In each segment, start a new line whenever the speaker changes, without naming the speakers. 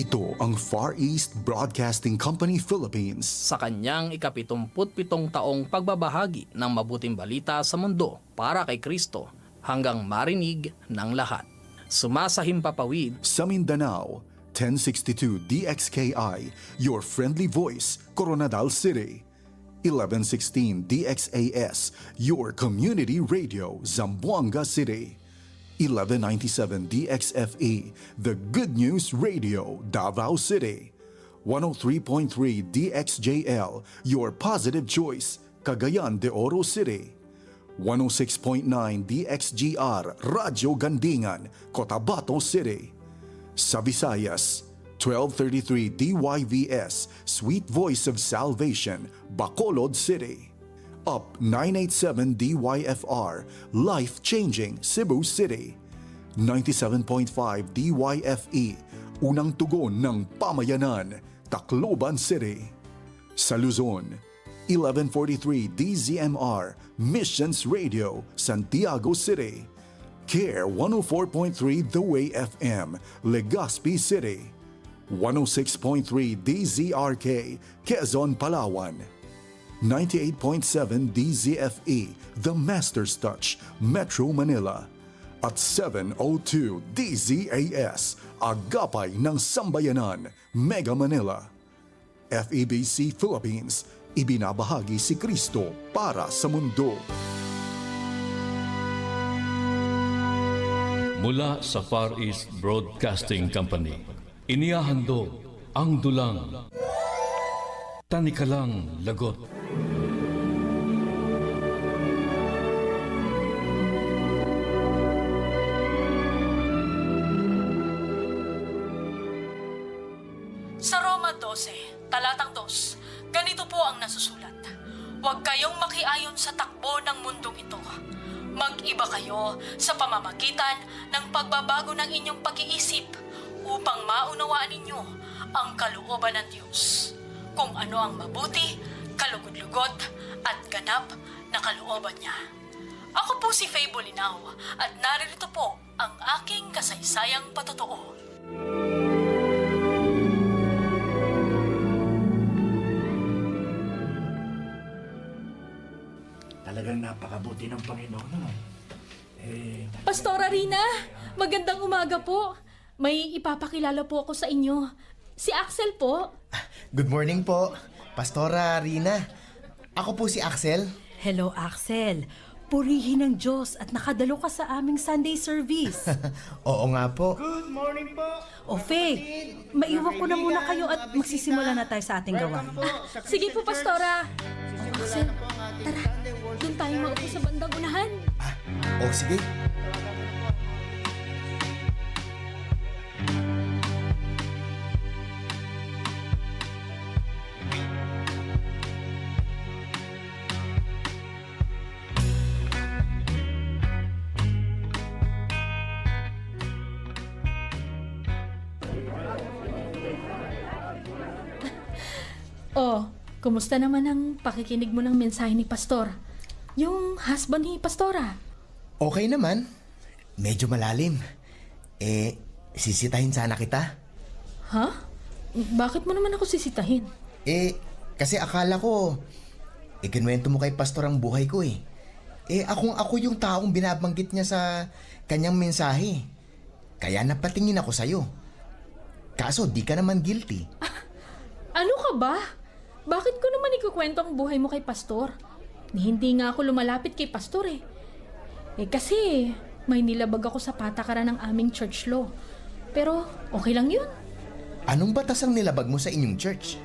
Ito ang Far East Broadcasting Company Philippines.
sa kanyang ikapitumputpitong taong pagbabahagi ng mabuting balita sa mundo para kay Kristo hanggang marinig ng lahat. Sumasahim papawid
Sa Mindanao, 1062 DXKI, your friendly voice, Coronadal City. 1116 DXAS, your community radio, Zamboanga City. 1197 DXFE, the Good News Radio, Davao City. 103.3 DXJL, your positive choice, Cagayan de Oro City. 106.9 DXGR, Radyo Gandingan, Cotabato City. Sa Visayas, 1233 DYVS, Sweet Voice of Salvation, Bacolod City. Up 987 DYFR, Life Changing, Cebu City. 97.5 DYFE, Unang Tugon ng Pamayanan, Tacloban City. Sa Luzon, 1143 DZMR, Missions Radio, Santiago City. Care 104.3 The Way FM, Legazpi City. 106.3 DZRK, Quezon, Palawan. 98.7 DZFE, The Master's Touch, Metro Manila. At 702 DZAS, Agapay ng Sambayanan, Mega Manila. FEBC Philippines, ibinabahagi si Kristo para sa mundo.
Mula sa Far East Broadcasting Company, inihahandog ang dulang Tanikalang Lagot.
Pamamagitan ng pagbabago ng inyong pag-iisip upang maunawaan ninyo ang kalooban ng Diyos. Kung ano ang mabuti, kalugod-lugod at ganap na kalooban niya. Ako po si Faye Bolinaw at naririto po ang aking kasaysayang patotoo.
Talagang napakabuti ng Panginoon naman.
Pastora Rina, magandang umaga po. May ipapakilala po ako sa inyo. Si Axel po.
Good morning po, Pastora Rina. Ako po si Axel.
Hello, Axel. Purihin ng Diyos at nakadalo ka sa aming Sunday service.
Oo nga po.
good morning po!
o Faye, maiwan ko na muna kayo at magsisimula na tayo sa ating gawain.
Sige po, Pastora. Axel, tara. Doon tayo maupo sa bandang unahan.
O sige.
Oh, kumusta naman ang pakikinig mo ng mensahe ni Pastor? Yung husband ni Pastora.
Okay naman. Medyo malalim. Eh, sisitahin sana kita.
Ha? Bakit mo naman ako sisitahin?
Eh, kasi akala ko, ikinwento mo kay Pastor ang buhay ko eh. Eh, akong ako yung taong binabanggit niya sa kanyang mensahe. Kaya napatingin ako sa'yo. Kaso di ka naman guilty.
Ano ka ba? Bakit ko naman ikukwento ang buhay mo kay Pastor? Hindi nga ako lumalapit kay Pastor eh. Eh kasi may nilabag ako sa patakaran ng aming church law. Pero okay lang yun.
Anong batas ang nilabag mo sa inyong church?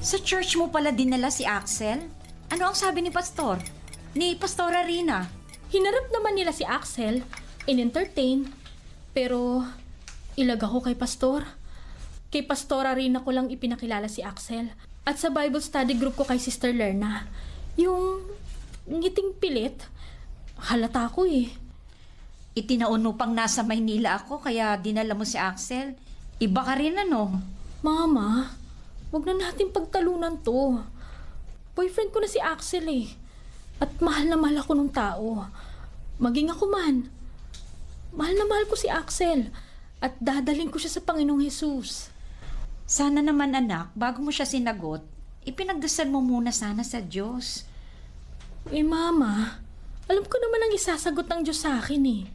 Sa church mo pala dinala si Axel? Ano ang sabi ni Pastor? Ni Pastora Rina?
Hinarap naman nila si Axel, in-entertain, pero ilag ako kay Pastor. Kay Pastora rin ako lang ipinakilala si Axel. At sa Bible study group ko kay Sister Lerna, yung ngiting pilit, halata ko eh.
Itinaon mo pang nasa Maynila ako kaya dinala mo si Axel. Iba ka rin ano.
Mama, wag na natin pagtalunan to. Boyfriend ko na si Axel eh. At mahal na mahal ako ng tao. Maging ako man. Mahal na mahal ko si Axel. At dadaling ko siya sa Panginoong Jesus.
Sana naman anak, bago mo siya sinagot, ipinagdasal mo muna sana sa Diyos.
Eh mama, alam ko naman ang isasagot ng Diyos sa akin eh.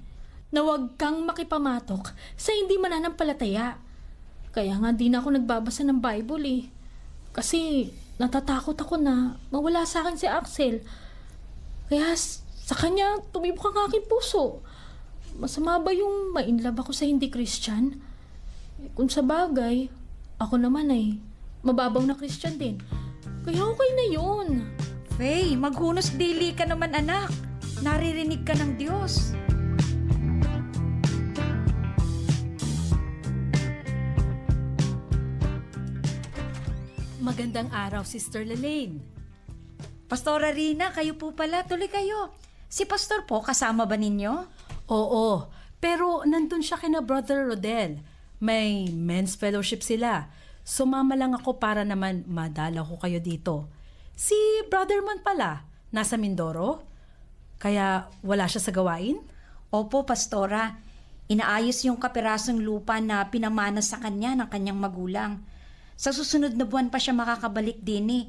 Na huwag kang makipamatok sa hindi mananampalataya. Kaya nga di na ako nagbabasa ng Bible eh. Kasi natatakot ako na mawala sa akin si Axel. Kaya sa kanya tumibok ang aking puso. Masama ba yung mainlove ako sa hindi Christian? Eh, kung sa bagay, ako naman ay mababaw na Christian din. Kaya okay na yun.
Faye, maghunos dili ka naman anak. Naririnig ka ng Diyos.
Magandang araw, Sister Lelaine.
Pastora Rina, kayo po pala. Tuloy kayo. Si Pastor po, kasama ba ninyo?
Oo, pero nandun siya kina Brother Rodel. May men's fellowship sila. Sumama lang ako para naman madala ko kayo dito. Si Brother Mon pala, nasa Mindoro. Kaya wala siya sa gawain?
Opo, Pastora. Inaayos yung kapirasong lupa na pinamana sa kanya ng kanyang magulang. Sa susunod na buwan pa siya makakabalik din eh.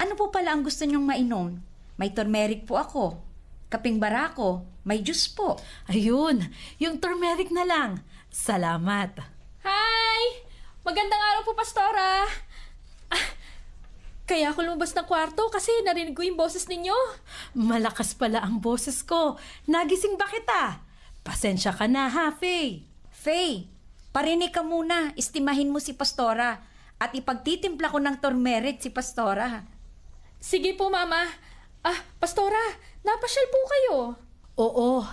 Ano po pala ang gusto niyong mainom? May turmeric po ako. Kaping barako. May juice po.
Ayun, yung turmeric na lang. Salamat.
Hi! Magandang araw po, Pastora! Ah, kaya ako lumabas ng kwarto kasi narinig ko yung boses ninyo.
Malakas pala ang boses ko. Nagising ba kita? Pasensya ka na ha, Faye.
Faye, parinig ka muna. Istimahin mo si Pastora. At ipagtitimpla ko ng turmeric si Pastora.
Sige po, Mama. Ah, Pastora, napasyal po kayo.
Oo,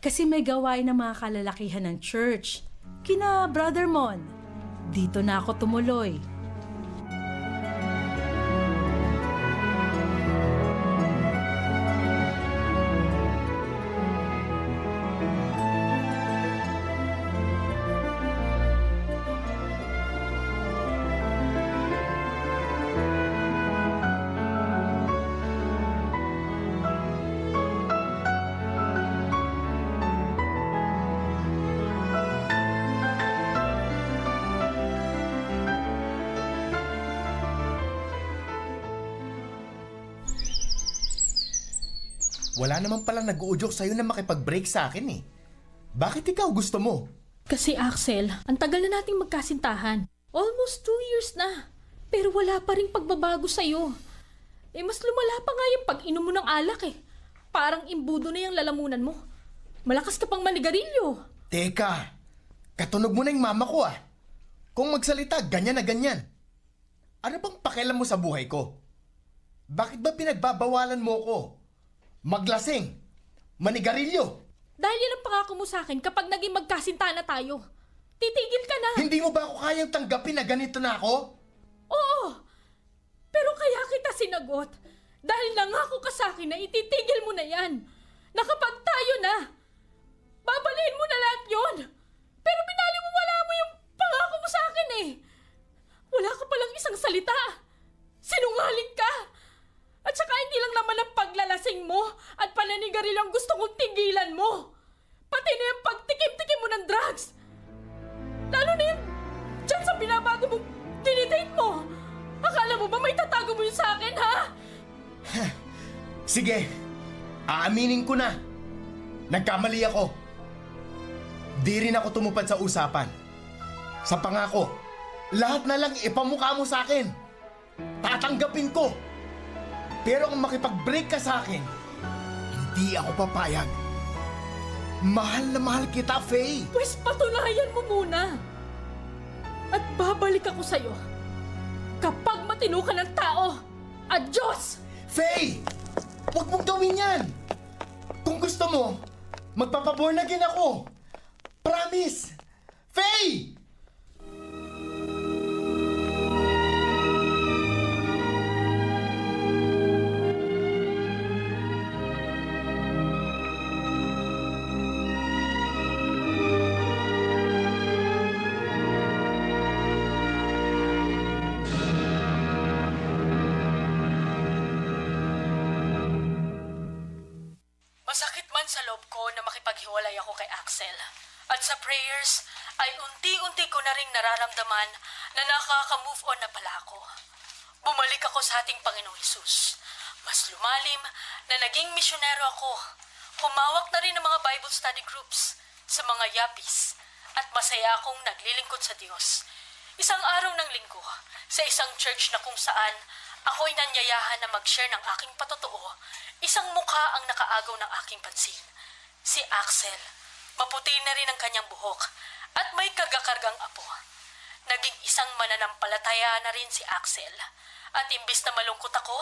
kasi may gawain ng mga kalalakihan ng church. Kina Brother Mon. Dito na ako tumuloy.
Wala naman palang nag-uudyok sa'yo na makipag-break sa akin eh. Bakit ikaw gusto mo?
Kasi Axel, ang tagal na nating magkasintahan. Almost two years na. Pero wala pa rin pagbabago sa'yo. Eh mas lumala pa nga yung pag-inom mo ng alak eh. Parang imbudo na yung lalamunan mo. Malakas ka pang manigarilyo.
Teka, katunog mo na yung mama ko ah. Kung magsalita, ganyan na ganyan. Ano bang pakialam mo sa buhay ko? Bakit ba pinagbabawalan mo ko? Maglasing, manigarilyo.
Dahil yan ang pangako mo sa akin kapag naging magkasintahan na tayo. Titigil ka na.
Hindi mo ba ako kayang tanggapin na ganito na ako?
Oo. Pero kaya kita sinagot. Dahil nangako ka sa akin na ititigil mo na yan. Na kapag tayo na,
Sige, aaminin ko na. Nagkamali ako. Di rin ako tumupad sa usapan. Sa pangako, lahat na lang ipamukha mo sa akin. Tatanggapin ko. Pero kung makipag-break ka sa akin, hindi ako papayag. Mahal na mahal kita, Faye.
Pwes patunayan mo muna. At babalik ako sa'yo. Kapag matino ka ng tao. Adios!
Faye! Huwag mong gawin yan! Kung gusto mo, magpapaborn again ako. Promise! Faye!
Ay unti-unti ko na ring nararamdaman na nakaka-move on na pala ako. Bumalik ako sa ating Panginoong Hesus. Mas lumalim na naging misyonero ako. Humawak na rin ng mga Bible study groups sa mga yapis at masaya akong naglilingkod sa Diyos. Isang araw ng linggo sa isang church na kung saan ako'y nanyayahan na mag-share ng aking patotoo, isang mukha ang nakaagaw ng aking pansin. Si Axel. Maputi na rin ang kanyang buhok at may kagakargang apo. Naging isang mananampalataya na rin si Axel. At imbis na malungkot ako,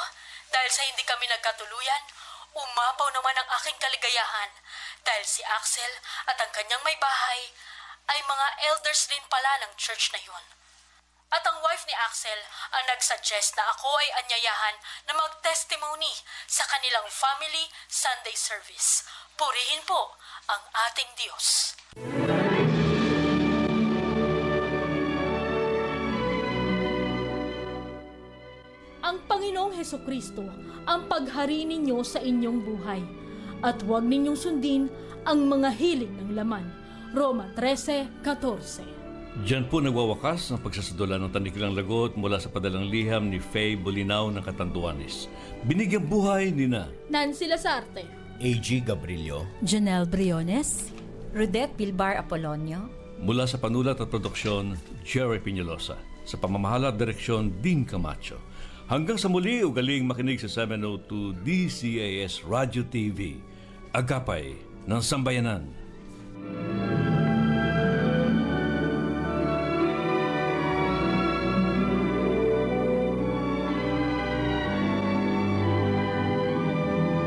dahil sa hindi kami nagkatuluyan, umapaw naman ang aking kaligayahan dahil si Axel at ang kanyang may bahay ay mga elders din pala ng church na yun. At ang wife ni Axel ang nagsuggest na ako ay anyayahan na mag-testimony sa kanilang family Sunday service. Purihin po ang ating Diyos.
Ang Panginoong Heso Kristo ang paghari ninyo sa inyong buhay. At huwag ninyong sundin ang mga hiling ng laman. Roma 13.14
Diyan po nagwawakas ang pagsasadula ng tanikilang lagot mula sa padalang liham ni Faye Bolinaw ng Katanduanes. Binigyang buhay ni na
Nancy Lazarte
AG Gabrilio.
Janelle Briones,
Rudette Bilbar Apolonio.
mula sa panulat at produksyon Jerry Piñalosa. Sa pamamahala at direksyon Dean Camacho. Hanggang sa muli, ugaling makinig sa 702 DCAS Radio TV. Agapay ng Sambayanan.